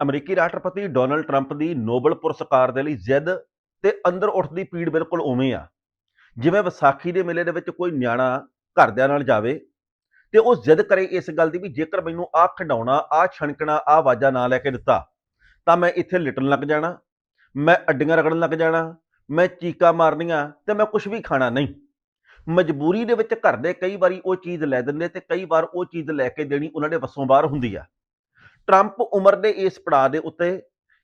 ਅਮਰੀਕੀ ਰਾਸ਼ਟਰਪਤੀ Donald Trump ਦੀ Nobel ਪੁਰਸਕਾਰ ਦੇ ਲਈ ਜ਼ਿੱਦ ਤੇ ਅੰਦਰ ਉੱਠਦੀ ਪੀੜ ਬਿਲਕੁਲ ਉਵੇਂ ਆ। ਜਿਵੇਂ ਵਿਸਾਖੀ ਦੇ ਮੇਲੇ ਦੇ ਵਿੱਚ ਕੋਈ ਨਿਆਣਾ ਘਰਦਿਆਂ ਨਾਲ ਜਾਵੇ ਤੇ ਉਹ ਜ਼ਿੱਦ ਕਰੇ ਇਸ ਗੱਲ ਦੀ ਵੀ ਜੇਕਰ ਮੈਨੂੰ ਆਹ ਖਿਡੌਣਾ, ਆਹ ਛਣਕਣਾ, ਆਹ ਆਵਾਜ਼ਾਂ ਨਾ ਲੈ ਕੇ ਦਿੱਤਾ, ਤਾਂ ਮੈਂ ਇੱਥੇ ਲਿਟਣ ਲੱਗ ਜਾਣਾ, ਮੈਂ ਅੱਡੀਆਂ ਰਗੜਨ ਲੱਗ ਜਾਣਾ, ਮੈਂ ਚੀਕਾਂ ਮਾਰਨੀਆਂ ਤੇ ਮੈਂ ਕੁਝ ਵੀ ਖਾਣਾ ਨਹੀਂ। ਮਜਬੂਰੀ ਦੇ ਵਿੱਚ ਘਰ ਦੇ ਕਈ ਵਾਰੀ ਉਹ ਚੀਜ਼ ਲੈ ਦਿੰਦੇ ਤੇ ਕਈ ਵਾਰ ਉਹ ਚੀਜ਼ ਲੈ ਕੇ ਦੇਣੀ ਉਹਨਾਂ ਦੇ ਵੱਸੋਂ ਬਾਹਰ ਹੁੰਦੀ ਆ। ਟਰੰਪ ਉਮਰ ਦੇ ਇਸ ਪੜਾਅ ਦੇ ਉੱਤੇ,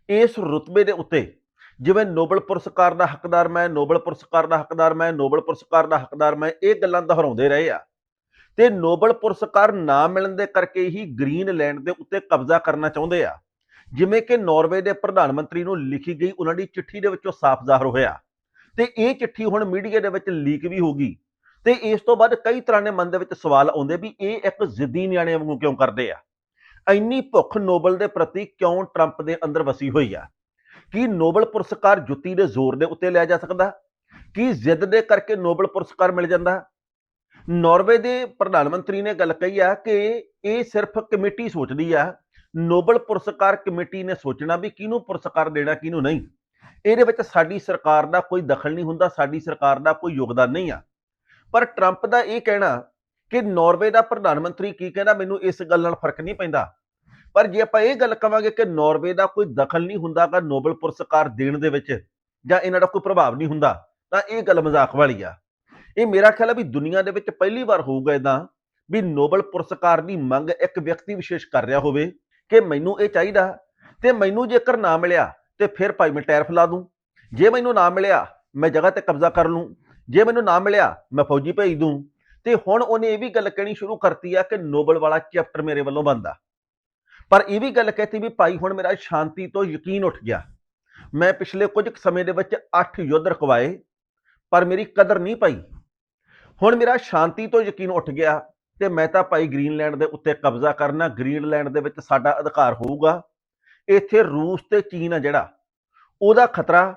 ਇਸ ਰੁਤਬੇ ਦੇ ਉੱਤੇ, ਜਿਵੇਂ ਨੋਬਲ ਪੁਰਸਕਾਰ ਦਾ ਹੱਕਦਾਰ ਮੈਂ ਨੋਬਲ ਪੁਰਸਕਾਰ ਦਾ ਹੱਕਦਾਰ ਮੈਂ ਨੋਬਲ ਪੁਰਸਕਾਰ ਦਾ ਹੱਕਦਾਰ ਮੈਂ, ਇਹ ਗੱਲਾਂ ਦੁਹਰਾਉਂਦੇ ਰਹੇ ਆ। ਤੇ ਨੋਬਲ ਪੁਰਸਕਾਰ ਨਾ ਮਿਲਣ ਦੇ ਕਰਕੇ ਹੀ ਗ੍ਰੀਨਲੈਂਡ ਦੇ ਉੱਤੇ ਕਬਜ਼ਾ ਕਰਨਾ ਚਾਹੁੰਦੇ ਆ। ਜਿਵੇਂ ਕਿ ਨਾਰਵੇ ਦੇ ਪ੍ਰਧਾਨ ਮੰਤਰੀ ਨੂੰ ਲਿਖੀ ਗਈ ਉਹਨਾਂ ਦੀ ਚਿੱਠੀ ਦੇ ਵਿੱਚੋਂ ਸਾਫ਼ ਜ਼ਾਹਰ ਹੋਇਆ। ਤੇ ਇਹ ਚਿੱਠੀ ਹੁਣ ਮੀਡੀਆ ਦੇ ਵਿੱਚ ਲੀਕ ਵੀ ਹੋ ਗਈ। ਤੇ ਇਸ ਤੋਂ ਬਾਅਦ ਕਈ ਤਰ੍ਹਾਂ ਦੇ ਮਨ ਦੇ ਵਿੱਚ ਸਵਾਲ ਆਉਂਦੇ ਵੀ ਇਹ ਇੱਕ ਜ਼ਿੱਦੀ ਨਿਆਣੇ ਵਾਂਗੂ ਕਿਉਂ ਕਰਦੇ ਆ? ਇੰਨੀ ਭੁੱਖ ਨੋਬਲ ਦੇ ਪ੍ਰਤੀ ਕਿਉਂ ਟਰੰਪ ਦੇ ਅੰਦਰ ਵਸੀ ਹੋਈ ਆ? ਕੀ ਨੋਬਲ ਪੁਰਸਕਾਰ ਜੁੱਤੀ ਦੇ ਜ਼ੋਰ ਦੇ ਉੱਤੇ ਲਿਆ ਜਾ ਸਕਦਾ? ਕੀ ਜ਼ਿੱਦ ਦੇ ਕਰਕੇ ਨੋਬਲ ਪੁਰਸਕਾਰ ਮਿਲ ਜਾਂਦਾ? ਨਾਰਵੇ ਦੇ ਪ੍ਰਧਾਨ ਮੰਤਰੀ ਨੇ ਗੱਲ ਕਹੀ ਆ ਕਿ ਇਹ ਸਿਰਫ ਕਮੇਟੀ ਸੋਚਦੀ ਆ। ਨੋਬਲ ਪੁਰਸਕਾਰ ਕਮੇਟੀ ਨੇ ਸੋਚਣਾ ਵੀ ਕਿਹਨੂੰ ਪੁਰਸਕਾਰ ਦੇਣਾ, ਕਿਹਨੂੰ ਨਹੀਂ। ਇਹਦੇ ਵਿੱਚ ਸਾਡੀ ਸਰਕਾਰ ਦਾ ਕੋਈ ਦਖਲ ਨਹੀਂ ਹੁੰਦਾ, ਸਾਡੀ ਸਰਕਾਰ ਦਾ ਕੋਈ ਯੋਗਦਾਨ ਨਹੀਂ ਆ। ਪਰ ਟਰੰਪ ਦਾ ਇਹ ਕਹਿਣਾ ਕਿ ਨਾਰਵੇ ਦਾ ਪ੍ਰਧਾਨ ਮੰਤਰੀ ਕੀ ਕਹਿੰਦਾ, ਮੈਨੂੰ ਇਸ ਗੱਲ ਨਾਲ ਫ਼ਰਕ ਨਹੀਂ ਪੈਂਦਾ। ਪਰ ਜੇ ਆਪਾਂ ਇਹ ਗੱਲ ਕਵਾਂਗੇ ਕਿ ਨਾਰਵੇ ਦਾ ਕੋਈ ਦਖਲ ਨਹੀਂ ਹੁੰਦਾਗਾ ਨੋਬਲ ਪੁਰਸਕਾਰ ਦੇਣ ਦੇ ਵਿੱਚ ਜਾਂ ਇਹਨਾਂ ਦਾ ਕੋਈ ਪ੍ਰਭਾਵ ਨਹੀਂ ਹੁੰਦਾ, ਤਾਂ ਇਹ ਗੱਲ ਮਜ਼ਾਕ ਵਾਲੀ ਆ। ਇਹ ਮੇਰਾ ਖਿਆਲ ਹੈ ਵੀ ਦੁਨੀਆ ਦੇ ਵਿੱਚ ਪਹਿਲੀ ਵਾਰ ਹੋਊਗਾ ਇਦਾਂ ਵੀ ਨੋਬਲ ਪੁਰਸਕਾਰ ਦੀ ਮੰਗ ਇੱਕ ਵਿਅਕਤੀ ਵਿਸ਼ੇਸ਼ ਕਰ ਰਿਹਾ ਹੋਵੇ ਕਿ ਮੈਨੂੰ ਇਹ ਚਾਹੀਦਾ ਤੇ ਮੈਨੂੰ ਜੇਕਰ ਨਾ ਮਿਲਿਆ ਤੇ ਫਿਰ ਭਾਈ ਮੈਂ ਟਾਇਰ ਫਲਾ ਦੂੰ। ਜੇ ਮੈਨੂੰ ਨਾ ਮਿਲਿਆ, ਮੈਂ ਜਗ੍ਹਾ ਤੇ ਕਬਜ਼ਾ ਕਰ ਲੂੰ। ਜੇ ਮੈਨੂੰ ਨਾ ਮਿਲਿਆ, ਮੈਂ ਫੌਜੀ ਭੇਜ ਦੂੰ। ਤੇ ਹੁਣ ਉਹਨੇ ਇਹ ਵੀ ਗੱਲ ਕਹਿਣੀ ਸ਼ੁਰੂ ਕਰਤੀ ਆ ਕਿ ਨੋਬਲ ਵਾਲਾ ਚੈਪਟਰ ਮੇਰੇ ਵੱਲੋਂ ਬੰਦਾ ਪਰ ਇਹ ਵੀ ਗੱਲ ਕਹਿਤੀ ਵੀ ਭਾਈ ਹੁਣ ਮੇਰਾ ਸ਼ਾਂਤੀ ਤੋਂ ਯਕੀਨ ਉੱਠ ਗਿਆ। ਮੈਂ ਪਿਛਲੇ ਕੁਝ ਕੁ ਸਮੇਂ ਦੇ ਵਿੱਚ 8 ਯੁੱਧ ਰਕਵਾਏ, ਪਰ ਮੇਰੀ ਕਦਰ ਨਹੀਂ ਪਾਈ। ਹੁਣ ਮੇਰਾ ਸ਼ਾਂਤੀ ਤੋਂ ਯਕੀਨ ਉੱਠ ਗਿਆ ਤੇ ਮੈਂ ਤਾਂ ਭਾਈ ਗ੍ਰੀਨਲੈਂਡ ਦੇ ਉੱਤੇ ਕਬਜ਼ਾ ਕਰਨਾ, ਗ੍ਰੀਨਲੈਂਡ ਦੇ ਵਿੱਚ ਸਾਡਾ ਅਧਿਕਾਰ ਹੋਊਗਾ। ਇੱਥੇ ਰੂਸ ਤੇ ਚੀਨ ਆ ਜਿਹੜਾ, ਉਹਦਾ ਖਤਰਾ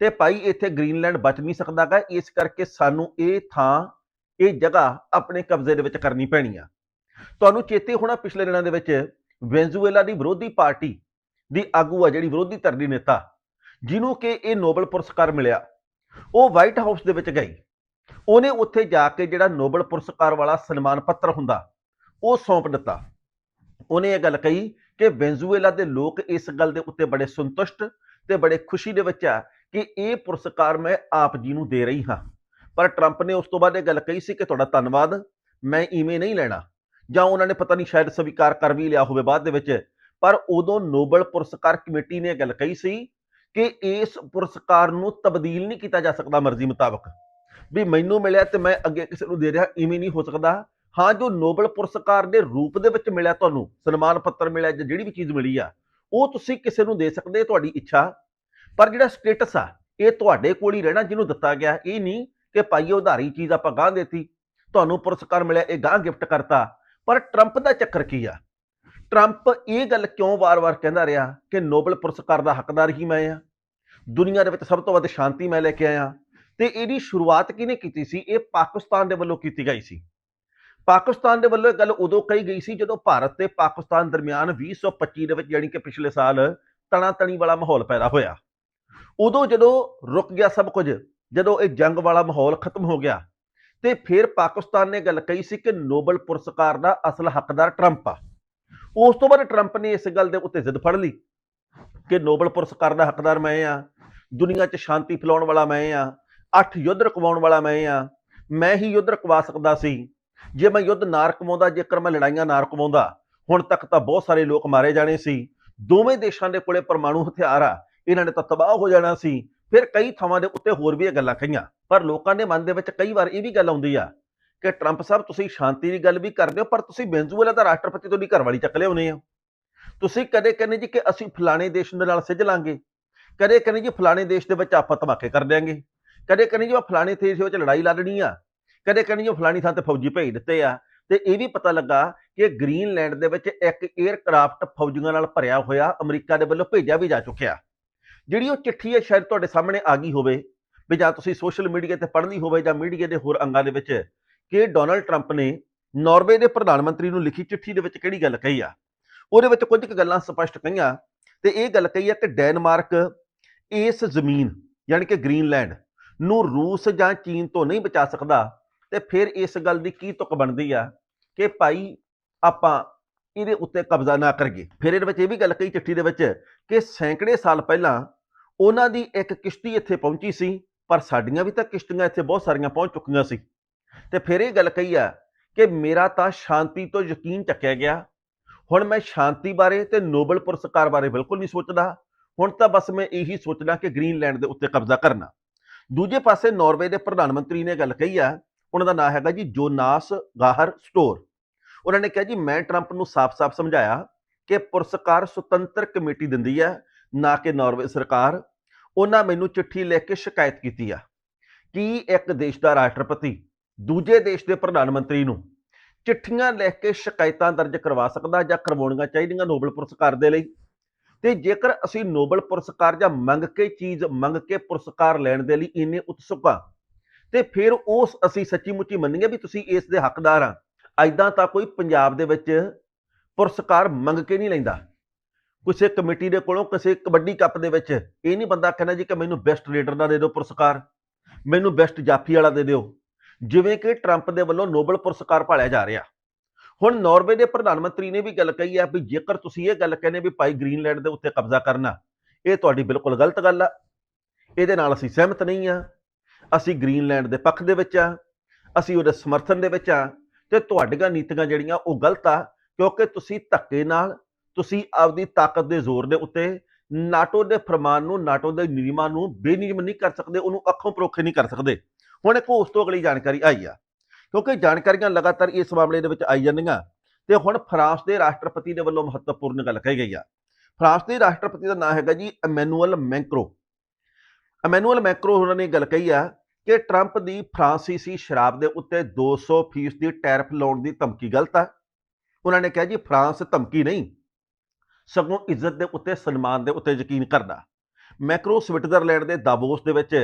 ਤੇ ਭਾਈ ਇੱਥੇ ਗ੍ਰੀਨਲੈਂਡ ਬਚ ਨਹੀਂ ਸਕਦਾਗਾ। ਇਸ ਕਰਕੇ ਸਾਨੂੰ ਇਹ ਥਾਂ, ਇਹ ਜਗ੍ਹਾ ਆਪਣੇ ਕਬਜ਼ੇ ਦੇ ਵਿੱਚ ਕਰਨੀ ਪੈਣੀ ਆ। ਤੁਹਾਨੂੰ ਚੇਤੇ ਹੋਣਾ ਪਿਛਲੇ ਦਿਨਾਂ ਦੇ ਵਿੱਚ ਵੈਨਜ਼ੂਏਲਾ ਦੀ ਵਿਰੋਧੀ ਪਾਰਟੀ ਦੀ ਆਗੂ ਆ ਜਿਹੜੀ ਵਿਰੋਧੀ ਧਿਰ ਦੀ ਨੇਤਾ, ਜਿਹਨੂੰ ਕਿ ਇਹ ਨੋਬਲ ਪੁਰਸਕਾਰ ਮਿਲਿਆ। ਉਹ ਵਾਈਟ ਹਾਊਸ ਦੇ ਵਿੱਚ ਗਈ। ਉਹਨੇ ਉੱਥੇ ਜਾ ਕੇ ਜਿਹੜਾ ਨੋਬਲ ਪੁਰਸਕਾਰ ਵਾਲਾ ਸਨਮਾਨ ਪੱਤਰ ਹੁੰਦਾ, ਉਹ ਸੌਂਪ ਦਿੱਤਾ। ਉਹਨੇ ਇਹ ਗੱਲ ਕਹੀ ਕਿ ਵੈਨਜ਼ੂਏਲਾ ਦੇ ਲੋਕ ਇਸ ਗੱਲ ਦੇ ਉੱਤੇ ਬੜੇ ਸੰਤੁਸ਼ਟ ਤੇ ਬੜੇ ਖੁਸ਼ੀ ਦੇ ਵਿੱਚ ਆ ਕਿ ਇਹ ਪੁਰਸਕਾਰ ਮੈਂ ਆਪ ਜੀ ਨੂੰ ਦੇ ਰਹੀ ਹਾਂ। ਪਰ ਟਰੰਪ ਨੇ ਉਸ ਤੋਂ ਬਾਅਦ ਇਹ ਗੱਲ ਕਹੀ ਸੀ ਕਿ ਤੁਹਾਡਾ ਧੰਨਵਾਦ, ਮੈਂ ਈਵੇਂ ਨਹੀਂ ਲੈਣਾ। ਜਾਂ ਉਹਨਾਂ ਨੇ ਪਤਾ ਨਹੀਂ ਸ਼ਾਇਦ ਸਵੀਕਾਰ ਕਰ ਵੀ ਲਿਆ ਹੋਵੇ ਬਾਅਦ ਦੇ ਵਿੱਚ, ਪਰ ਉਦੋਂ ਨੋਬਲ ਪੁਰਸਕਾਰ ਕਮੇਟੀ ਨੇ ਇਹ ਗੱਲ ਕਹੀ ਸੀ ਕਿ ਇਸ ਪੁਰਸਕਾਰ ਨੂੰ ਤਬਦੀਲ ਨਹੀਂ ਕੀਤਾ ਜਾ ਸਕਦਾ ਮਰਜ਼ੀ ਮੁਤਾਬਕ। ਵੀ ਮੈਨੂੰ ਮਿਲਿਆ ਤੇ ਮੈਂ ਅੱਗੇ ਕਿਸੇ ਨੂੰ ਦੇ ਰਿਹਾ, ਇਵੇਂ ਨਹੀਂ ਹੋ ਸਕਦਾ। ਹਾਂ, ਜੋ ਨੋਬਲ ਪੁਰਸਕਾਰ ਦੇ ਰੂਪ ਦੇ ਵਿੱਚ ਮਿਲਿਆ ਤੁਹਾਨੂੰ, ਸਨਮਾਨ ਪੱਤਰ ਮਿਲਿਆ ਜਾਂ ਜਿਹੜੀ ਵੀ ਚੀਜ਼ ਮਿਲੀ ਆ, ਉਹ ਤੁਸੀਂ ਕਿਸੇ ਨੂੰ ਦੇ ਸਕਦੇ ਤੁਹਾਡੀ ਇੱਛਾ। ਪਰ ਜਿਹੜਾ ਸਟੇਟਸ ਆ, ਇਹ ਤੁਹਾਡੇ ਕੋਲ ਹੀ ਰਹਿਣਾ ਜਿਹਨੂੰ ਦਿੱਤਾ ਗਿਆ। ਇਹ ਨਹੀਂ ਕਿ ਭਾਈ ਉਧਾਰੀ ਚੀਜ਼ ਆਪਾਂ ਗਾਂ ਦੇਤੀ, ਤੁਹਾਨੂੰ ਪੁਰਸਕਾਰ ਮਿਲਿਆ, ਇਹ ਗਾਂ ਗਿਫਟ ਕਰਤਾ। ਪਰ ਟਰੰਪ ਦਾ ਚੱਕਰ ਕੀ ਆ? ਟਰੰਪ ਇਹ ਗੱਲ ਕਿਉਂ ਵਾਰ-ਵਾਰ ਕਹਿੰਦਾ ਰਿਹਾ ਕਿ ਨੋਬਲ ਪੁਰਸਕਾਰ ਦਾ ਹੱਕਦਾਰ ਹੀ ਮੈਂ ਆ ਦੁਨੀਆ ਦੇ ਵਿੱਚ ਸਭ ਤੋਂ ਵੱਧ ਸ਼ਾਂਤੀ ਮੈਂ ਲੈ ਕੇ ਆਇਆ ਤੇ ਇਹਦੀ ਸ਼ੁਰੂਆਤ ਕਿਹਨੇ ਕੀਤੀ ਸੀ? ਇਹ ਪਾਕਿਸਤਾਨ ਦੇ ਵੱਲੋਂ ਕੀਤੀ ਗਈ ਸੀ। ਪਾਕਿਸਤਾਨ ਦੇ ਵੱਲੋਂ ਇਹ ਗੱਲ ਉਦੋਂ ਕਹੀ ਗਈ ਸੀ ਜਦੋਂ ਭਾਰਤ ਤੇ ਪਾਕਿਸਤਾਨ ਦਰਮਿਆਨ 2025 ਦੇ ਵਿੱਚ ਯਾਨੀ ਕਿ ਪਿਛਲੇ ਸਾਲ ਤਣਾ ਤਣੀ ਵਾਲਾ ਮਾਹੌਲ ਪੈਦਾ ਹੋਇਆ। ਉਦੋਂ ਜਦੋਂ ਰੁਕ ਗਿਆ ਸਭ ਕੁਝ, ਜਦੋਂ ਇਹ ਜੰਗ ਵਾਲਾ ਮਾਹੌਲ ਖਤਮ ਹੋ ਗਿਆ ਤੇ ਫਿਰ ਪਾਕਿਸਤਾਨ ਨੇ ਗੱਲ ਕਹੀ ਸੀ ਕਿ ਨੋਬਲ ਪੁਰਸਕਾਰ ਦਾ ਅਸਲ ਹੱਕਦਾਰ ਟਰੰਪ ਆ। ਉਸ ਤੋਂ ਬਾਅਦ ਟਰੰਪ ਨੇ ਇਸ ਗੱਲ ਦੇ ਉੱਤੇ ਜ਼ਿੱਦ ਫੜ ਲਈ ਕਿ ਨੋਬਲ ਪੁਰਸਕਾਰ ਦਾ ਹੱਕਦਾਰ ਮੈਂ ਆ, ਦੁਨੀਆ 'ਚ ਸ਼ਾਂਤੀ ਫੈਲਾਉਣ ਵਾਲਾ ਮੈਂ ਆ, ਅੱਠ ਯੁੱਧ ਰਕਵਾਉਣ ਵਾਲਾ ਮੈਂ ਆ, ਮੈਂ ਹੀ ਯੁੱਧ ਰਕਵਾ ਸਕਦਾ ਸੀ। ਜੇ ਮੈਂ ਯੁੱਧ ਨਾ ਰਕਵਾਉਂਦਾ, ਜੇਕਰ ਮੈਂ ਲੜਾਈਆਂ ਨਾ ਰਕਵਾਉਂਦਾ, ਹੁਣ ਤੱਕ ਤਾਂ ਬਹੁਤ ਸਾਰੇ ਲੋਕ ਮਾਰੇ ਜਾਣੇ ਸੀ। ਦੋਵੇਂ ਦੇਸ਼ਾਂ ਦੇ ਕੋਲੇ ਪਰਮਾਣੂ ਹਥਿਆਰ ਆ, ਇਹਨਾਂ ਨੇ ਤਾਂ ਤਬਾਹ ਹੋ ਜਾਣਾ ਸੀ। ਫਿਰ ਕਈ ਥਾਵਾਂ ਦੇ ਉੱਤੇ ਹੋਰ ਵੀ ਇਹ ਗੱਲਾਂ ਕਹੀਆਂ। ਪਰ ਲੋਕਾਂ ਦੇ ਮਨ ਦੇ ਵਿੱਚ ਕਈ ਵਾਰ ਇਹ ਵੀ ਗੱਲ ਆਉਂਦੀ ਆ ਕਿ ਟਰੰਪ ਸਾਹਿਬ, ਤੁਸੀਂ ਸ਼ਾਂਤੀ ਦੀ ਗੱਲ ਵੀ ਕਰਦੇ ਹੋ, ਪਰ ਤੁਸੀਂ ਵੈਨਜ਼ੂਏਲਾ ਦਾ ਰਾਸ਼ਟਰਪਤੀ ਤੋਂ ਦੀ ਘਰਵਾਲੀ ਚੱਕ ਲਿਆਉਨੇ ਆ। ਤੁਸੀਂ ਕਦੇ ਕਹਿੰਦੇ ਜੀ ਕਿ ਅਸੀਂ ਫਲਾਣੇ ਦੇਸ਼ ਦੇ ਨਾਲ ਸਿੱਝ ਲਾਂਗੇ? ਕਦੇ ਕਹਿੰਦੇ ਜੀ ਫਲਾਣੇ ਦੇਸ਼ ਦੇ ਵਿੱਚ ਆਪਾਂ ਧਮਾਕੇ ਕਰ ਦਿਆਂਗੇ? ਕਦੇ ਕਹਿੰਦੇ ਜੀ ਮੈਂ ਫਲਾਣੇ ਦੇਸ਼ ਵਿੱਚ ਲੜਾਈ ਲੜਨੀ ਆ? ਕਦੇ ਕਹਿੰਦੇ ਜੀ ਫਲਾਣੀ ਥਾਂ ਤੇ ਫੌਜੀ ਭੇਜ ਦਿੱਤੇ ਆ? ਤੇ ਇਹ ਵੀ ਪਤਾ ਲੱਗਾ ਕਿ ਗ੍ਰੀਨਲੈਂਡ ਦੇ ਵਿੱਚ ਇੱਕ 에ਅਰਕ੍ਰਾਫਟ ਫੌਜੀਆਂ ਨਾਲ ਭਰਿਆ ਹੋਇਆ ਅਮਰੀਕਾ ਦੇ ਵੱਲੋਂ ਭੇਜਿਆ ਵੀ ਜਾ ਚੁੱਕਿਆ। ਜਿਹੜੀ ਉਹ ਚਿੱਠੀ ਹੈ, ਸ਼ਾਇਦ ਤੁਹਾਡੇ ਸਾਹਮਣੇ ਆ ਗਈ ਹੋਵੇ। ਵੀ ਜਾਂ ਤੁਸੀਂ ਸੋਸ਼ਲ ਮੀਡੀਆ ਤੇ ਪੜ੍ਹਨੀ ਹੋਵੇ ਜਾਂ ਮੀਡੀਆ ਦੇ ਹੋਰ ਅੰਗਾਂ ਦੇ ਵਿੱਚ ਕਿ ਡੋਨਲਡ ਟਰੰਪ ਨੇ ਨਾਰਵੇ ਦੇ ਪ੍ਰਧਾਨ ਮੰਤਰੀ ਨੂੰ ਲਿਖੀ ਚਿੱਠੀ ਦੇ ਵਿੱਚ ਕਿਹੜੀ ਗੱਲ ਕਹੀ ਆ? ਉਹਦੇ ਵਿੱਚ ਕੁਝ ਕੁ ਗੱਲਾਂ ਸਪਸ਼ਟ ਕਹੀਆਂ ਤੇ ਇਹ ਗੱਲ ਕਹੀ ਆ ਕਿ ਡੈਨਮਾਰਕ ਇਸ ਜ਼ਮੀਨ ਯਾਨੀ ਕਿ ਗ੍ਰੀਨਲੈਂਡ ਨੂੰ ਰੂਸ ਜਾਂ ਚੀਨ ਤੋਂ ਨਹੀਂ ਬਚਾ ਸਕਦਾ ਤੇ ਫਿਰ ਇਸ ਗੱਲ ਦੀ ਕੀ ਤੁਕ ਬਣਦੀ ਆ ਕਿ ਭਾਈ ਆਪਾਂ ਇਹਦੇ ਉੱਤੇ ਕਬਜ਼ਾ ਨਾ ਕਰੀਏ। ਫਿਰ ਇਹਦੇ ਵਿੱਚ ਇਹ ਵੀ ਗੱਲ ਕਹੀ ਚਿੱਠੀ ਦੇ ਵਿੱਚ ਕਿ ਸੈਂਕੜੇ ਸਾਲ ਪਹਿਲਾਂ ਉਹਨਾਂ ਦੀ ਇੱਕ ਕਿਸ਼ਤੀ ਇੱਥੇ ਪਹੁੰਚੀ ਸੀ ਪਰ ਸਾਡੀਆਂ ਵੀ ਤਾਂ ਕਿਸ਼ਤੀਆਂ ਇੱਥੇ ਬਹੁਤ ਸਾਰੀਆਂ ਪਹੁੰਚ ਚੁੱਕੀਆਂ ਸੀ। ਤੇ ਫਿਰ ਇਹ ਗੱਲ ਕਹੀ ਆ ਕਿ ਮੇਰਾ ਤਾਂ ਸ਼ਾਂਤੀ ਤੋਂ ਯਕੀਨ ਚੱਕਿਆ ਗਿਆ। ਹੁਣ ਮੈਂ ਸ਼ਾਂਤੀ ਬਾਰੇ ਤੇ ਨੋਬਲ ਪੁਰਸਕਾਰ ਬਾਰੇ ਬਿਲਕੁਲ ਨਹੀਂ ਸੋਚਦਾ। ਹੁਣ ਤਾਂ ਬਸ ਮੈਂ ਇਹੀ ਸੋਚਦਾ ਕਿ ਗ੍ਰੀਨਲੈਂਡ ਦੇ ਉੱਤੇ ਕਬਜ਼ਾ ਕਰਨਾ। ਦੂਜੇ ਪਾਸੇ ਨਾਰਵੇ ਦੇ ਪ੍ਰਧਾਨ ਮੰਤਰੀ ਨੇ ਗੱਲ ਕਹੀ ਆ, ਉਹਨਾਂ ਦਾ ਨਾਮ ਹੈਗਾ ਜੀ ਜੋਨਾਸ ਗਾਹਰ ਸਟੋਰ। ਉਹਨਾਂ ਨੇ ਕਿਹਾ ਜੀ, ਮੈਂ ਟਰੰਪ ਨੂੰ ਸਾਫ਼-ਸਾਫ਼ ਸਮਝਾਇਆ ਕਿ ਪੁਰਸਕਾਰ ਸੁਤੰਤਰ ਕਮੇਟੀ ਦਿੰਦੀ ਹੈ ਨਾ ਕਿ ਨਾਰਵੇ ਸਰਕਾਰ। ਉਹਨਾਂ ਮੈਨੂੰ ਚਿੱਠੀ ਲਿਖ ਕੇ ਸ਼ਿਕਾਇਤ ਕੀਤੀ ਆ ਕਿ ਇੱਕ ਦੇਸ਼ ਦਾ ਰਾਸ਼ਟਰਪਤੀ, ਦੂਜੇ ਦੇਸ਼ ਦੇ ਪ੍ਰਧਾਨ ਮੰਤਰੀ ਨੂੰ ਚਿੱਠੀਆਂ ਲਿਖ ਕੇ ਸ਼ਿਕਾਇਤਾਂ ਦਰਜ ਕਰਵਾ ਸਕਦਾ ਜਾਂ ਕਰਵਾਉਣੀਆਂ ਚਾਹੀਦੀਆਂ ਨੋਬਲ ਪੁਰਸਕਾਰ ਦੇ ਲਈ। ਤੇ ਜੇਕਰ ਅਸੀਂ ਨੋਬਲ ਪੁਰਸਕਾਰ ਜਾਂ ਮੰਗ ਕੇ ਚੀਜ਼ ਮੰਗ ਕੇ ਪੁਰਸਕਾਰ ਲੈਣ ਦੇ ਲਈ ਇੰਨੇ ਉਤਸੁਕ ਆ, ਤੇ ਫਿਰ ਉਸ ਅਸੀਂ ਸੱਚੀ ਮੁੱਚੀ ਮੰਨੀਏ ਵੀ ਤੁਸੀਂ ਇਸ ਦੇ ਹੱਕਦਾਰ ਆ। ਐਦਾਂ ਤਾਂ ਕੋਈ ਪੰਜਾਬ ਦੇ ਵਿੱਚ ਪੁਰਸਕਾਰ ਮੰਗ ਕੇ ਨਹੀਂ ਲੈਂਦਾ। ਕਿਸੇ ਕਮੇਟੀ ਦੇ ਕੋਲੋਂ ਕਿਸੇ ਕਬੱਡੀ ਕੱਪ ਦੇ ਵਿੱਚ। ਇਹ ਨਹੀਂ ਬੰਦਾ ਕਹਿੰਦਾ ਜੀ ਕਿ ਮੈਨੂੰ ਬੈਸਟ ਲੀਡਰ ਦਾ ਦੇ ਦਿਓ ਪੁਰਸਕਾਰ, ਮੈਨੂੰ ਬੈਸਟ ਜਾਫੀ ਵਾਲਾ ਦੇ ਦਿਓ। ਜਿਵੇਂ ਕਿ ਟਰੰਪ ਦੇ ਵੱਲੋਂ ਨੋਬਲ ਪੁਰਸਕਾਰ ਭਾਲਿਆ ਜਾ ਰਿਹਾ। ਹੁਣ ਨਾਰਵੇ ਦੇ ਪ੍ਰਧਾਨ ਮੰਤਰੀ ਨੇ ਵੀ ਗੱਲ ਕਹੀ ਹੈ ਵੀ ਜੇਕਰ ਤੁਸੀਂ ਇਹ ਗੱਲ ਕਹਿੰਦੇ ਵੀ ਭਾਈ ਗ੍ਰੀਨਲੈਂਡ ਦੇ ਉੱਤੇ ਕਬਜ਼ਾ ਕਰਨਾ, ਇਹ ਤੁਹਾਡੀ ਬਿਲਕੁਲ ਗਲਤ ਗੱਲ ਆ। ਇਹਦੇ ਨਾਲ ਅਸੀਂ ਸਹਿਮਤ ਨਹੀਂ ਆ। ਅਸੀਂ ਗ੍ਰੀਨਲੈਂਡ ਦੇ ਪੱਖ ਦੇ ਵਿੱਚ ਆ। ਅਸੀਂ ਉਹਦੇ ਸਮਰਥਨ ਦੇ ਵਿੱਚ ਆ। ਤੇ ਤੁਹਾਡੀਆਂ ਨੀਤੀਆਂ ਜਿਹੜੀਆਂ ਉਹ ਗਲਤ ਆ, ਕਿਉਂਕਿ ਤੁਸੀਂ ਧੱਕੇ ਨਾਲ ਤੁਸੀਂ ਆਪਦੀ ਤਾਕਤ ਦੇ ਜ਼ੋਰ ਦੇ ਉੱਤੇ ਨਾਟੋ ਦੇ ਫਰਮਾਨ ਨੂੰ, ਨਾਟੋ ਦੇ ਨਿਯਮਾਂ ਨੂੰ ਬੇਨਿਯਮ ਨਹੀਂ ਕਰ ਸਕਦੇ, ਉਹਨੂੰ ਅੱਖੋਂ ਪਰੋਖੇ ਨਹੀਂ ਕਰ ਸਕਦੇ। ਹੁਣ ਇੱਕ ਉਸ ਤੋਂ ਅਗਲੀ ਜਾਣਕਾਰੀ ਆਈ ਆ। ਕਿਉਂਕਿ ਜਾਣਕਾਰੀਆਂ ਲਗਾਤਾਰ ਇਸ ਮਾਮਲੇ ਦੇ ਵਿੱਚ ਆਈ ਜਾਂਦੀਆਂ ਤੇ ਹੁਣ ਫਰਾਂਸ ਦੇ ਰਾਸ਼ਟਰਪਤੀ ਦੇ ਵੱਲੋਂ ਮਹੱਤਵਪੂਰਨ ਗੱਲ ਕਹੀ ਗਈ ਆ। ਫਰਾਂਸ ਦੇ ਰਾਸ਼ਟਰਪਤੀ ਦਾ ਨਾਮ ਹੈਗਾ ਜੀ ਐਮੈਨੂਅਲ ਮੈਂਕਰੋ। ਐਮੈਨੂਅਲ ਮੈਂਕਰੋ ਉਹਨਾਂ ਨੇ ਗੱਲ ਕਹੀ ਆ ਕਿ ਟਰੰਪ ਦੀ ਫਰਾਂਸੀਸੀ ਸ਼ਰਾਬ ਦੇ ਉੱਤੇ 200% ਦੀ ਟੈਰਫ ਲਾਉਣ ਦੀ ਧਮਕੀ ਗਲਤ ਆ। ਉਹਨਾਂ ਨੇ ਕਿਹਾ ਜੀ, ਫਰਾਂਸ ਧਮਕੀ ਨਹੀਂ ਸਗੋਂ ਇੱਜ਼ਤ ਦੇ ਉੱਤੇ, ਸਨਮਾਨ ਦੇ ਉੱਤੇ ਯਕੀਨ ਕਰਨਾ। ਮੈਕਰੋ ਸਵਿਟਜ਼ਰਲੈਂਡ ਦੇ ਦਾਵੋਸ ਦੇ ਵਿੱਚ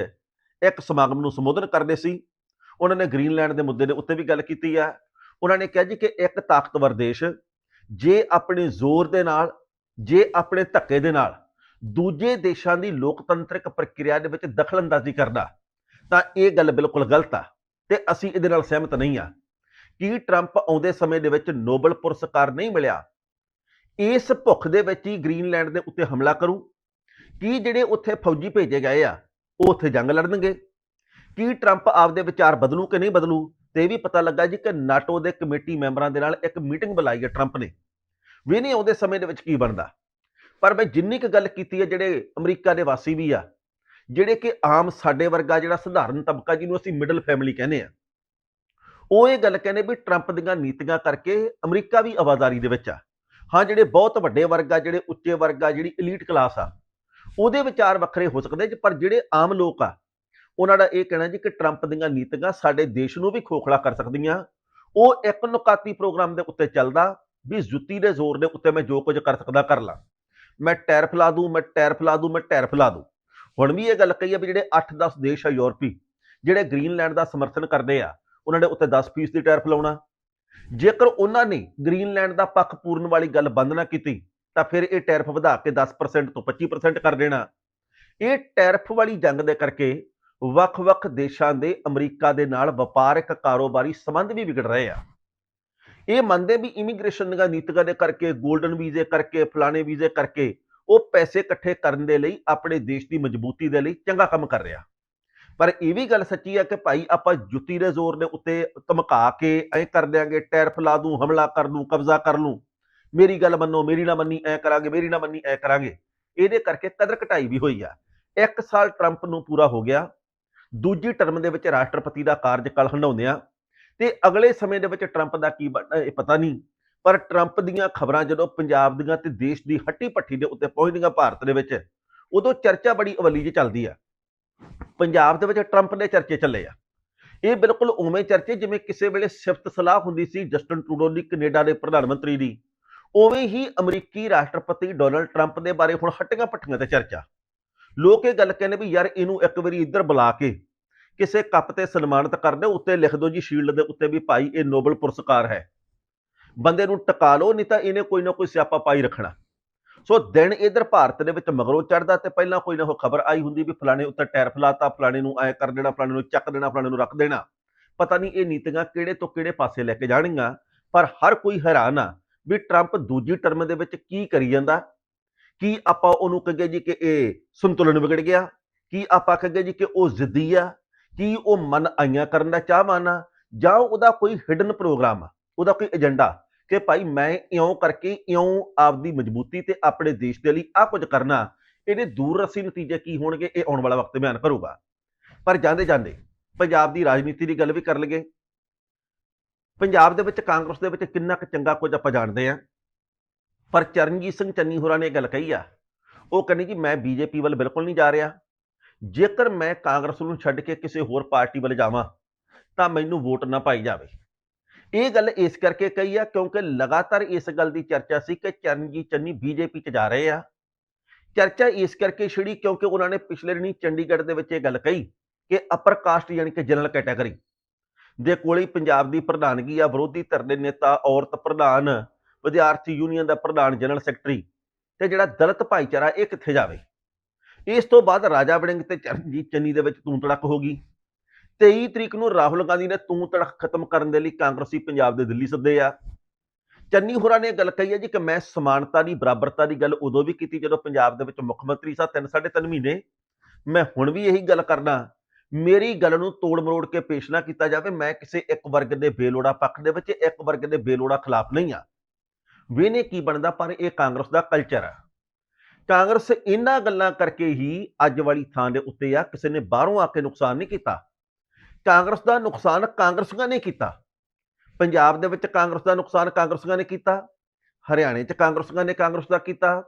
ਇੱਕ ਸਮਾਗਮ ਨੂੰ ਸੰਬੋਧਨ ਕਰਦੇ ਸੀ। ਉਹਨਾਂ ਨੇ ਗ੍ਰੀਨਲੈਂਡ ਦੇ ਮੁੱਦੇ ਦੇ ਉੱਤੇ ਵੀ ਗੱਲ ਕੀਤੀ ਆ। ਉਹਨਾਂ ਨੇ ਕਿਹਾ ਜੀ ਕਿ ਇੱਕ ਤਾਕਤਵਰ ਦੇਸ਼, ਜੇ ਆਪਣੇ ਜ਼ੋਰ ਦੇ ਨਾਲ, ਜੇ ਆਪਣੇ ਧੱਕੇ ਦੇ ਨਾਲ ਦੂਜੇ ਦੇਸ਼ਾਂ ਦੀ ਲੋਕਤੰਤਰਿਕ ਪ੍ਰਕਿਰਿਆ ਦੇ ਵਿੱਚ ਦਖਲਅੰਦਾਜ਼ੀ ਕਰਦਾ, ਤਾਂ ਇਹ ਗੱਲ ਬਿਲਕੁਲ ਗਲਤ ਆ ਤੇ ਅਸੀਂ ਇਹਦੇ ਨਾਲ ਸਹਿਮਤ ਨਹੀਂ ਆ। ਕੀ ਟਰੰਪ ਆਉਂਦੇ ਸਮੇਂ ਦੇ ਵਿੱਚ ਨੋਬਲ ਪੁਰਸਕਾਰ ਨਹੀਂ ਮਿਲਿਆ? ਇਸ ਭੁੱਖ ਦੇ ਵਿੱਚ ਹੀ ਗ੍ਰੀਨਲੈਂਡ ਦੇ ਉੱਤੇ ਹਮਲਾ ਕਰੂ। ਕੀ ਜਿਹੜੇ ਉੱਥੇ ਫੌਜੀ ਭੇਜੇ ਗਏ ਆ, ਉਹ ਉੱਥੇ ਜੰਗ ਲੜਨਗੇ? ਕੀ ਟਰੰਪ ਆਪਦੇ ਵਿਚਾਰ ਬਦਲੂ ਕਿ ਨਹੀਂ ਬਦਲੂ? ਤੇ ਇਹ ਵੀ ਪਤਾ ਲੱਗਾ ਜੀ ਕਿ ਨਾਟੋ ਦੇ ਕਮੇਟੀ ਮੈਂਬਰਾਂ ਦੇ ਨਾਲ ਇੱਕ ਮੀਟਿੰਗ ਬੁਲਾਈ ਹੈ ਟਰੰਪ ਨੇ। ਵੀ ਨਹੀਂ ਆਉਂਦੇ ਸਮੇਂ ਦੇ ਵਿੱਚ ਕੀ ਬਣਦਾ? ਪਰ ਮੈਂ ਜਿੰਨੀ ਕੁ ਗੱਲ ਕੀਤੀ ਹੈ, ਜਿਹੜੇ ਅਮਰੀਕਾ ਦੇ ਵਾਸੀ ਵੀ ਆ, ਜਿਹੜੇ ਕਿ ਆਮ ਸਾਡੇ ਵਰਗਾ ਜਿਹੜਾ ਸਧਾਰਨ ਤਬਕਾ ਜਿਹਨੂੰ ਅਸੀਂ ਮਿਡਲ ਫੈਮਿਲੀ ਕਹਿੰਦੇ ਆ, ਉਹ ਇਹ ਗੱਲ ਕਹਿੰਦੇ ਵੀ ਟਰੰਪ ਦੀਆਂ ਨੀਤੀਆਂ ਕਰਕੇ ਅਮਰੀਕਾ ਵੀ ਆਵਾਜ਼ਾਰੀ ਦੇ ਵਿੱਚ ਆ। ਹਾਂ, ਜਿਹੜੇ ਬਹੁਤ ਵੱਡੇ ਵਰਗ ਆ, ਜਿਹੜੇ ਉੱਚੇ ਵਰਗ ਆ, ਜਿਹੜੀ 엘ੀਟ ਕਲਾਸ ਆ, ਉਹਦੇ ਵਿਚਾਰ ਵੱਖਰੇ ਹੋ ਸਕਦੇ ਜੀ ਪਰ ਜਿਹੜੇ ਆਮ ਲੋਕ ਆ, ਉਹਨਾਂ ਦਾ ਇਹ ਕਹਿਣਾ ਜੀ ਕਿ ਟਰੰਪ ਦੀਆਂ ਨੀਤੀਆਂ ਸਾਡੇ ਦੇਸ਼ ਨੂੰ ਵੀ ਖੋਖਲਾ ਕਰ ਸਕਦੀਆਂ। ਉਹ ਇੱਕ ਨੁਕਾਤੀ ਪ੍ਰੋਗਰਾਮ ਦੇ ਉੱਤੇ ਚੱਲਦਾ, ਵੀ ਜੁੱਤੀ ਦੇ ਜ਼ੋਰ ਦੇ ਉੱਤੇ ਮੈਂ ਜੋ ਕੁਝ ਕਰ ਸਕਦਾ ਕਰ ਲਾਂ। ਮੈਂ ਟੈਰਫ ਲਾ ਦੂੰ, ਮੈਂ ਟੈਰਫ ਲਾ ਦੂੰ, ਮੈਂ ਟੈਰਫ ਲਾ ਦੂੰ। ਹੁਣ ਵੀ ਇਹ ਗੱਲ ਕਹੀ ਆ ਵੀ ਜਿਹੜੇ 8-10 ਦੇਸ਼ ਆ ਯੂਰਪੀ, ਜਿਹੜੇ ਗ੍ਰੀਨਲੈਂਡ ਦਾ ਸਮਰਥਨ ਕਰਦੇ ਆ, ਉਹਨਾਂ ਦੇ ਉੱਤੇ 10% ਦੀ ਟੈਰਫ ਲਾਉਣਾ ਜੇਕਰ ਉਹਨਾਂ ਨੇ ਗ੍ਰੀਨਲੈਂਡ ਦਾ ਪੱਖ ਪੂਰਨ ਵਾਲੀ ਗੱਲ ਬੰਦ ਨਾ ਕੀਤੀ, ਤਾਂ ਫਿਰ ਇਹ ਟੈਰਫ ਵਧਾ ਕੇ 10% ਤੋਂ 25% ਕਰ ਦੇਣਾ। ਇਹ ਟੈਰਫ ਵਾਲੀ ਜੰਗ ਦੇ ਕਰਕੇ ਵੱਖ-ਵੱਖ ਦੇਸ਼ਾਂ ਦੇ ਅਮਰੀਕਾ ਦੇ ਨਾਲ ਵਪਾਰਕ ਕਾਰੋਬਾਰੀ ਸੰਬੰਧ ਵੀ ਵਿਗੜ ਰਹੇ ਆ। ਇਹ ਮੰਨਦੇ ਵੀ ਇਮੀਗ੍ਰੇਸ਼ਨ ਦੀਆਂ ਨੀਤੀਆਂ ਦੇ ਕਰਕੇ 골ਡਨ ਵੀਜ਼ੇ ਕਰਕੇ, ਫਲਾਣੇ ਵੀਜ਼ੇ ਕਰਕੇ ਉਹ ਪੈਸੇ ਇਕੱਠੇ ਕਰਨ ਦੇ ਲਈ ਆਪਣੇ ਦੇਸ਼ ਦੀ ਮਜ਼ਬੂਤੀ ਦੇ ਲਈ ਚੰਗਾ ਕੰਮ ਕਰ ਰਿਹਾ। ਪਰ ਇਹ ਵੀ ਗੱਲ ਸੱਚੀ ਹੈ ਕਿ ਭਾਈ ਆਪਾਂ ਜੁੱਤੀ ਦੇ ਜ਼ੋਰ ਦੇ ਉੱਤੇ ਧਮਕਾ ਕੇ ਐ ਕਰ ਦਿਆਂਗੇ, ਟੈਰਫ ਲਾ ਦੂੰ, ਹਮਲਾ ਕਰ ਲੂੰ ਕਬਜ਼ਾ ਕਰ ਲੂੰ। ਮੇਰੀ ਗੱਲ ਮੰਨੋ, ਮੇਰੀ ਨਾ ਮੰਨੀ, ਐ ਕਰਾਂਗੇ, ਮੇਰੀ ਨਾ ਮੰਨੀ, ਐ ਕਰਾਂਗੇ। ਇਹਦੇ ਕਰਕੇ ਕਦਰ ਘਟਾਈ ਵੀ ਹੋਈ ਆ। ਇੱਕ ਸਾਲ ਟਰੰਪ ਨੂੰ ਪੂਰਾ ਹੋ ਗਿਆ। ਦੂਜੀ ਟਰਮ ਦੇ ਵਿੱਚ ਰਾਸ਼ਟਰਪਤੀ ਦਾ ਕਾਰਜਕਾਲ ਹੰਡਾਉਂਦਿਆਂ ਤੇ ਅਗਲੇ ਸਮੇਂ ਦੇ ਵਿੱਚ ਟਰੰਪ ਦਾ ਕੀ ਬਣਨਾ ਇਹ ਪਤਾ ਨਹੀਂ। ਪਰ ਟਰੰਪ ਦੀਆਂ ਖਬਰਾਂ ਜਦੋਂ ਪੰਜਾਬ ਦੀਆਂ ਤੇ ਦੇਸ਼ ਦੀ ਹੱਟੀ ਪੱਠੀ ਦੇ ਉੱਤੇ ਪਹੁੰਚਦੀਆਂ, ਭਾਰਤ ਦੇ ਵਿੱਚ, ਉਦੋਂ ਚਰਚਾ ਬੜੀ ਅਵਲੀ 'ਚ ਚੱਲਦੀ ਆ। ਪੰਜਾਬ ਦੇ ਵਿੱਚ ਟਰੰਪ ਦੇ ਚਰਚੇ ਚੱਲੇ ਆ। ਇਹ ਬਿਲਕੁਲ ਉਵੇਂ ਚਰਚੇ ਜਿਵੇਂ ਕਿਸੇ ਵੇਲੇ ਸਿਫਤ ਸਲਾਹ ਹੁੰਦੀ ਸੀ ਜਸਟਨ ਟਰੂਡੋ ਦੀ, ਕੈਨੇਡਾ ਦੇ ਪ੍ਰਧਾਨ ਮੰਤਰੀ ਦੀ। ਉਵੇਂ ਹੀ ਅਮਰੀਕੀ ਰਾਸ਼ਟਰਪਤੀ ਡੋਨਲਡ ਟਰੰਪ ਦੇ ਬਾਰੇ ਹੁਣ ਹੱਟੀਆਂ ਪੱਠੀਆਂ ਤੇ ਚਰਚਾ। ਲੋਕ ਇਹ ਗੱਲ ਕਹਿੰਦੇ ਵੀ ਯਾਰ ਇਹਨੂੰ ਇੱਕ ਵਾਰੀ ਇੱਧਰ ਬੁਲਾ ਕੇ ਕਿਸੇ ਕੱਪ ਤੇ ਸਨਮਾਨਿਤ ਕਰ ਦਿਓ, ਉੱਤੇ ਲਿਖ ਦਿਓ ਜੀ ਸ਼ੀਲਡ ਦੇ ਉੱਤੇ ਵੀ ਭਾਈ ਇਹ ਨੋਬਲ ਪੁਰਸਕਾਰ ਹੈ। ਬੰਦੇ ਨੂੰ ਟਕਾ ਲਓ, ਨਹੀਂ ਤਾਂ ਇਹਨੇ ਕੋਈ ਨਾ ਕੋਈ ਸਿਆਪਾ ਪਾਈ ਰੱਖਣਾ। ਸੋ ਦਿਨ ਇਧਰ ਭਾਰਤ ਦੇ ਵਿੱਚ ਮਗਰੋਂ ਚੜਦਾ ਤੇ ਪਹਿਲਾਂ ਕੋਈ ਨਾ ਕੋਈ ਖਬਰ ਆਈ ਹੁੰਦੀ ਵੀ ਫਲਾਣੇ ਉੱਤੇ ਟਾਇਰ ਫਲਾਤਾ, ਫਲਾਣੇ ਨੂੰ ਐ ਕਰ ਦੇਣਾ, ਫਲਾਣੇ ਨੂੰ ਚੱਕ ਦੇਣਾ, ਫਲਾਣੇ ਨੂੰ ਰੱਖ ਦੇਣਾ। ਪਤਾ ਨਹੀਂ ਇਹ ਨੀਤੀਆਂ ਕਿਹੜੇ ਤੋਂ ਕਿਹੜੇ ਪਾਸੇ ਲੈ ਕੇ ਜਾਣਗੀਆਂ, ਪਰ ਹਰ ਕੋਈ ਹੈਰਾਨ ਆ ਵੀ ਟਰੰਪ ਦੂਜੀ ਟਰਮ ਦੇ ਵਿੱਚ ਕੀ ਕਰੀ ਜਾਂਦਾ? ਕੀ ਆਪਾਂ ਉਹਨੂੰ ਕਹੀਏ ਜੀ ਕਿ ਇਹ ਸੰਤੁਲਨ ਵਿਗੜ ਗਿਆ? ਕੀ ਆਪਾਂ ਕਹੀਏ ਜੀ ਕਿ ਉਹ ਜ਼ਿੱਦੀ ਆ? ਕੀ ਉਹ ਮਨ ਆਈਆਂ ਕਰਨ ਦਾ ਚਾਹਵਾਨ ਆ? ਜਾਂ ਉਹਦਾ ਕੋਈ ਹਿਡਨ ਪ੍ਰੋਗਰਾਮ ਆ? ਉਹਦਾ ਕੋਈ ਏਜੰਡਾ ਕਿ ਭਾਈ ਮੈਂ ਇਉਂ ਕਰਕੇ ਇਉਂ ਆਪਦੀ ਮਜ਼ਬੂਤੀ ਤੇ ਆਪਣੇ ਦੇਸ਼ ਦੇ ਲਈ ਆ ਕੁਝ ਕਰਨਾ, ਇਹਦੇ ਦੂਰ ਰਸੀ ਨਤੀਜੇ ਕੀ ਹੋਣਗੇ, ਇਹ ਆਉਣ ਵਾਲਾ ਵਕਤ ਬਿਆਨ ਕਰੂਗਾ। ਪਰ ਜਾਂਦੇ ਜਾਂਦੇ ਪੰਜਾਬ ਦੀ ਰਾਜਨੀਤੀ ਦੀ ਗੱਲ ਵੀ ਕਰ ਲਈਏ। ਪੰਜਾਬ ਦੇ ਵਿੱਚ ਕਾਂਗਰਸ ਦੇ ਵਿੱਚ ਕਿੰਨਾ ਕੁ ਚੰਗਾ ਕੁਝ ਆਪਾਂ ਜਾਣਦੇ ਆ ਪਰ ਚਰਨਜੀਤ ਸਿੰਘ ਚੰਨੀ ਹੋਰਾਂ ਨੇ ਇਹ ਗੱਲ ਕਹੀ ਆ, ਉਹ ਕਹਿੰਦੇ ਜੀ ਮੈਂ ਬੀਜੇਪੀ ਵੱਲ ਬਿਲਕੁਲ ਨਹੀਂ ਜਾ ਰਿਹਾ। ਜੇਕਰ ਮੈਂ ਕਾਂਗਰਸ ਨੂੰ ਛੱਡ ਕੇ ਕਿਸੇ ਹੋਰ ਪਾਰਟੀ ਵੱਲ ਜਾਵਾਂ, ਤਾਂ ਮੈਨੂੰ ਵੋਟ ਨਾ ਪਾਈ ਜਾਵੇ। ਇਹ ਗੱਲ ਇਸ ਕਰਕੇ ਕਹੀ ਆ ਕਿਉਂਕਿ ਲਗਾਤਾਰ ਇਸ ਗੱਲ ਦੀ ਚਰਚਾ ਸੀ ਕਿ ਚਰਨਜੀਤ ਚੰਨੀ ਬੀਜੇਪੀ 'ਚ ਜਾ ਰਹੇ ਆ। ਚਰਚਾ ਇਸ ਕਰਕੇ ਛਿੜੀ ਕਿਉਂਕਿ ਉਹਨਾਂ ਨੇ ਪਿਛਲੇ ਦਿਨੀ ਚੰਡੀਗੜ੍ਹ ਦੇ ਵਿੱਚ ਇਹ ਗੱਲ ਕਹੀ ਕਿ ਅਪਰ ਕਾਸਟ ਯਾਨੀ ਕਿ ਜਨਰਲ ਕੈਟਾਗਰੀ ਦੇ ਕੋਲ ਹੀ ਪੰਜਾਬ ਦੀ ਪ੍ਰਧਾਨਗੀ ਆ, ਵਿਰੋਧੀ ਧਿਰ ਦੇ ਨੇਤਾ, ਔਰਤ ਪ੍ਰਧਾਨ, ਵਿਦਿਆਰਥੀ ਯੂਨੀਅਨ ਦਾ ਪ੍ਰਧਾਨ ਜਨਰਲ ਸੈਕਟਰੀ ਤੇ ਜਿਹੜਾ ਦਲਿਤ ਭਾਈਚਾਰਾ ਇਹ ਕਿੱਥੇ ਜਾਵੇ? ਇਸ ਤੋਂ ਬਾਅਦ ਰਾਜਾ ਵੜਿੰਗ ਤੇ ਚਰਨਜੀਤ ਚੰਨੀ ਦੇ ਵਿੱਚ ਤੂੰ ਤੜਕ ਹੋ ਗਈ। 23 ਤਰੀਕ ਨੂੰ ਰਾਹੁਲ ਗਾਂਧੀ ਨੇ ਤੂੰ ਤੜਕ ਖਤਮ ਕਰਨ ਦੇ ਲਈ ਕਾਂਗਰਸੀ ਪੰਜਾਬ ਦੇ ਦਿੱਲੀ ਸੱਦੇ ਆ। ਚੰਨੀ ਹੋਰਾਂ ਨੇ ਇਹ ਗੱਲ ਕਹੀ ਹੈ ਜੀ ਕਿ ਮੈਂ ਸਮਾਨਤਾ ਦੀ, ਬਰਾਬਰਤਾ ਦੀ ਗੱਲ ਉਦੋਂ ਵੀ ਕੀਤੀ ਜਦੋਂ ਪੰਜਾਬ ਦੇ ਵਿੱਚ ਮੁੱਖ ਮੰਤਰੀ ਸਾਂ ਤਿੰਨ ਸਾਢੇ ਤਿੰਨ ਮਹੀਨੇ। ਮੈਂ ਹੁਣ ਵੀ ਇਹੀ ਗੱਲ ਕਰਨਾ ਮੇਰੀ ਗੱਲ ਨੂੰ ਤੋੜ ਮਰੋੜ ਕੇ ਪੇਸ਼ ਨਾ ਕੀਤਾ ਜਾਵੇ। ਮੈਂ ਕਿਸੇ ਇੱਕ ਵਰਗ ਦੇ ਬੇਲੋੜਾ ਪੱਖ ਦੇ ਵਿੱਚ, ਇੱਕ ਵਰਗ ਦੇ ਬੇਲੋੜਾ ਖਿਲਾਫ ਨਹੀਂ ਆ ਵੇਨੇ ਕੀ ਬਣਦਾ, ਪਰ ਇਹ ਕਾਂਗਰਸ ਦਾ ਕਲਚਰ ਆ। ਕਾਂਗਰਸ ਇਹਨਾਂ ਗੱਲਾਂ ਕਰਕੇ ਹੀ ਅੱਜ ਵਾਲੀ ਥਾਂ ਦੇ ਉੱਤੇ ਆ। ਕਿਸੇ ਨੇ ਬਾਹਰੋਂ ਆ ਕੇ ਨੁਕਸਾਨ ਨਹੀਂ ਕੀਤਾ। ਕਾਂਗਰਸ ਦਾ ਨੁਕਸਾਨ ਕਾਂਗਰਸੀਆਂ ਨੇ ਕੀਤਾ। ਪੰਜਾਬ ਦੇ ਵਿੱਚ ਕਾਂਗਰਸ ਦਾ ਨੁਕਸਾਨ ਕਾਂਗਰਸੀਆਂ ਨੇ ਕੀਤਾ। ਹਰਿਆਣੇ 'ਚ ਕਾਂਗਰਸੀਆਂ ਨੇ ਕਾਂਗਰਸ ਦਾ ਕੀਤਾ।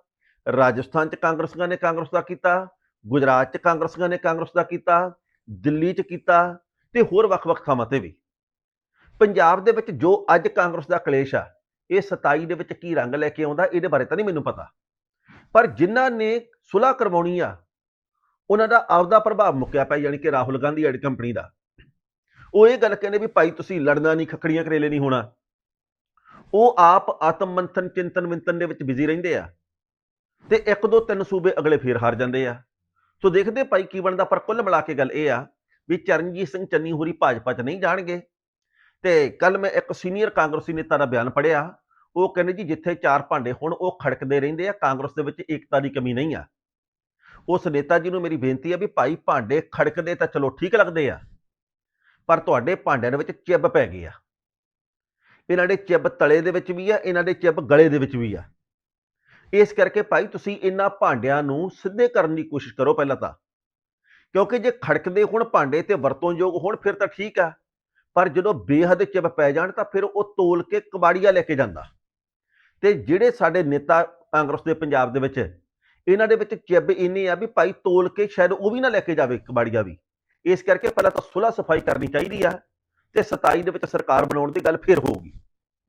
ਰਾਜਸਥਾਨ 'ਚ ਕਾਂਗਰਸੀਆਂ ਨੇ ਕਾਂਗਰਸ ਦਾ ਕੀਤਾ। ਗੁਜਰਾਤ 'ਚ ਕਾਂਗਰਸੀਆਂ ਨੇ ਕਾਂਗਰਸ ਦਾ ਕੀਤਾ। ਦਿੱਲੀ 'ਚ ਕੀਤਾ ਤੇ ਹੋਰ ਵੱਖ-ਵੱਖ ਥਾਵਾਂ ਤੇ ਵੀ। ਪੰਜਾਬ ਦੇ ਵਿੱਚ ਜੋ ਅੱਜ ਕਾਂਗਰਸ ਦਾ ਕਲੇਸ਼ ਆ, ਇਹ 27 ਦੇ ਵਿੱਚ ਕੀ ਰੰਗ ਲੈ ਕੇ ਆਉਂਦਾ, ਇਹਦੇ ਬਾਰੇ ਤਾਂ ਨਹੀਂ ਮੈਨੂੰ ਪਤਾ। ਪਰ ਜਿਨ੍ਹਾਂ ਨੇ ਸੁਲ੍ਹਾ ਕਰਵਾਉਣੀ ਆ, ਉਹਨਾਂ ਦਾ ਆਪਦਾ ਪ੍ਰਭਾਵ ਮੁੱਕਿਆ ਪਿਆ, ਯਾਨੀ ਕਿ ਰਾਹੁਲ ਗਾਂਧੀ ਐਡ ਕੰਪਨੀ ਦਾ। ਉਹ ਇਹ ਗੱਲ ਕਹਿੰਦੇ ਵੀ ਭਾਈ ਤੁਸੀਂ ਲੜਨਾ ਨਹੀਂ, ਖੱਖੜੀਆਂ ਕਰੇਲੇ ਨਹੀਂ ਹੋਣਾ। ਉਹ ਆਪ ਆਤਮ ਮੰਥਨ ਚਿੰਤਨ, ਵਿੰਤਨ ਦੇ ਵਿੱਚ ਬਿਜ਼ੀ ਰਹਿੰਦੇ ਆ। ਤੇ ਇੱਕ ਦੋ ਤਿੰਨ ਸੂਬੇ ਅਗਲੇ ਫੇਰ ਹਾਰ ਜਾਂਦੇ ਆ। ਸੋ ਦੇਖਦੇ ਭਾਈ ਕੀ ਬਣਦਾ, ਪਰ ਕੁੱਲ ਮਿਲਾ ਕੇ ਗੱਲ ਇਹ ਆ ਵੀ ਚਰਨਜੀਤ ਸਿੰਘ ਚੰਨੀ ਹੋਰੀ ਭਾਜਪਾ 'ਚ ਨਹੀਂ ਜਾਣਗੇ। ਤੇ ਕੱਲ ਮੈਂ ਇੱਕ ਸੀਨੀਅਰ ਕਾਂਗਰਸੀ ਨੇਤਾ ਦਾ ਬਿਆਨ ਪੜਿਆ ਉਹ ਕਹਿੰਦੇ ਜੀ ਜਿੱਥੇ ਚਾਰ ਭਾਂਡੇ ਹੁਣ, ਉਹ ਖੜਕਦੇ ਰਹਿੰਦੇ ਆ, ਕਾਂਗਰਸ ਦੇ ਵਿੱਚ ਏਕਤਾ ਦੀ ਕਮੀ ਨਹੀਂ ਆ। ਉਸ ਨੇਤਾ ਜੀ ਨੂੰ ਮੇਰੀ ਬੇਨਤੀ ਆ ਵੀ ਭਾਈ ਭਾਂਡੇ ਖੜਕਦੇ ਤਾਂ ਚਲੋ ਠੀਕ ਲੱਗਦੇ ਆ। ਪਰ ਤੁਹਾਡੇ ਭਾਂਡਿਆਂ ਦੇ ਵਿੱਚ ਚਿੱਬ ਪੈ ਗਈ ਆ। ਇਹਨਾਂ ਦੇ ਚਿੱਬ ਤਲੇ ਦੇ ਵਿੱਚ ਵੀ ਆ, ਇਹਨਾਂ ਦੇ ਚਿੱਬ ਗਲੇ ਦੇ ਵਿੱਚ ਵੀ ਆ। ਇਸ ਕਰਕੇ ਭਾਈ ਤੁਸੀਂ ਇਹਨਾਂ ਭਾਂਡਿਆਂ ਨੂੰ ਸਿੱਧੇ ਕਰਨ ਦੀ ਕੋਸ਼ਿਸ਼ ਕਰੋ ਪਹਿਲਾਂ ਤਾਂ। ਕਿਉਂਕਿ ਜੇ ਖੜਕਦੇ ਹੁਣ ਭਾਂਡੇ ਤੇ ਵਰਤੋਂਯੋਗ ਹੋਣ, ਫਿਰ ਤਾਂ ਠੀਕ ਆ। ਪਰ ਜਦੋਂ ਬੇਹੱਦ ਚਿੱਬ ਪੈ ਜਾਣ, ਤਾਂ ਫਿਰ ਉਹ ਤੋਲ ਕੇ ਕਬਾੜੀਆ ਲੈ ਕੇ ਜਾਂਦਾ। ਤੇ ਜਿਹੜੇ ਸਾਡੇ ਨੇਤਾ ਕਾਂਗਰਸ ਦੇ ਪੰਜਾਬ ਦੇ ਵਿੱਚ, ਇਹਨਾਂ ਦੇ ਵਿੱਚ ਚਿੱਬ ਇੰਨੀ ਆ ਵੀ ਭਾਈ ਤੋਲ ਕੇ ਸ਼ਾਇਦ ਉਹ ਵੀ ਨਾ ਲੈ ਕੇ ਜਾਵੇ ਕਬਾੜੀਆ ਵੀ। ਇਸ ਕਰਕੇ ਪਹਿਲਾਂ ਤਾਂ ਸੁਲ੍ਹਾ ਸਫ਼ਾਈ ਕਰਨੀ ਚਾਹੀਦੀ ਆ ਤੇ 27 ਦੇ ਵਿੱਚ ਸਰਕਾਰ ਬਣਾਉਣ ਦੀ ਗੱਲ ਫਿਰ ਹੋਊਗੀ।